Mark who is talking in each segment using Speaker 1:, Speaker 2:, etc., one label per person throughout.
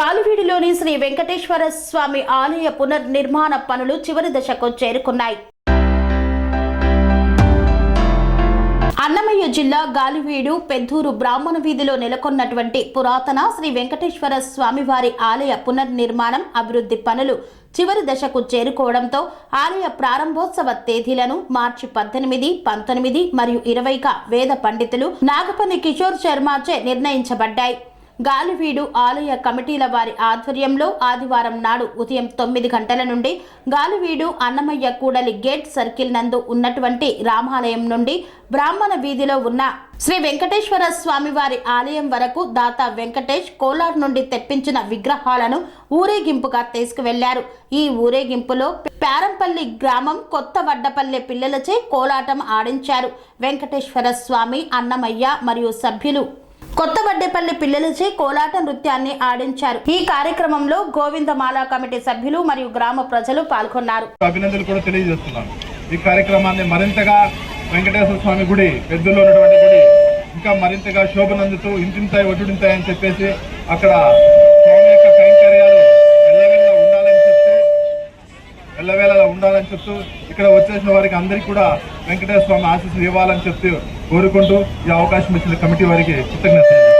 Speaker 1: గాలివీడిలోని శ్రీ వెంకటేశ్వర స్వామి ఆలయ పునర్నిర్మాణ పనులు చివరి దశకు చేరుకున్నాయి. అన్నమయ్య జిల్లా గాలివీడు పెద్దూరు బ్రాహ్మణ వీధిలో నెలకొన్నటువంటి పురాతన శ్రీ వెంకటేశ్వర స్వామివారి ఆలయ పునర్నిర్మాణం అభివృద్ధి పనులు చివరి దశకు చేరుకోవడంతో ఆలయ ప్రారంభోత్సవ తేదీలను మార్చి పద్దెనిమిది పంతొమ్మిది మరియు ఇరవైగా వేద పండితులు నాగపల్లి కిషోర్ శర్మచే నిర్ణయించబడ్డాయి. గాలివీడు ఆలయ కమిటీల వారి ఆధ్వర్యంలో ఆదివారం నాడు ఉదయం తొమ్మిది గంటల నుండి గాలివీడు అన్నమయ్య కూడలి గేట్ సర్కిల్ నందు ఉన్నటువంటి రామాలయం నుండి బ్రాహ్మణ వీధిలో ఉన్న శ్రీ వెంకటేశ్వర స్వామివారి ఆలయం వరకు దాత వెంకటేష్ కోలార్ నుండి తెప్పించిన విగ్రహాలను ఊరేగింపుగా తీసుకువెళ్ళారు. ఈ ఊరేగింపులో ప్యారంపల్లి గ్రామం కొత్త వడ్డపల్లె పిల్లలచే కోలాటం ఆడించారు. వెంకటేశ్వర స్వామి అన్నమయ్య మరియు సభ్యులు కొత్త వడ్డేపల్లి పిల్లలచే కోలాట నృత్యాన్ని ఆడించారు. ఈ కార్యక్రమంలో గోవిందమాల కమిటీ సభ్యులు మరియు గ్రామ ప్రజలు పాల్గొన్నారు.
Speaker 2: అభినందనలు కూడా తెలియజేస్తున్నాను. ఈ కార్యక్రమాన్ని మరింతగా వెంకటేశ్వర స్వామి గుడి పెద్దలో ఉన్నటువంటి గుడి ఇంకా మరింతగా శోభనందుతూ ఇంటింతాయి ఒడ్డుంటాయి అని చెప్పేసి అక్కడ స్వామి యొక్క కైంకర్యాలు ఎల్లవేళ ఉండాలని చెప్తూ ఎల్లవేళ ఉండాలని చెప్తూ ఇక్కడ వచ్చేసిన వారికి అందరికీ కూడా వెంకటేశ్వర స్వామి ఆశీస్సులు ఇవ్వాలని చెప్తూ కోరుకుంటూ ఈ అవకాశం ఇచ్చిన కమిటీ వారికి కృతజ్ఞతలు.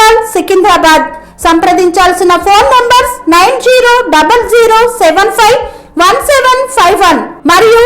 Speaker 1: road Secunderabad. సంప్రదించాల్సిన phone numbers nine zero double zero seven five one seven five one మరియు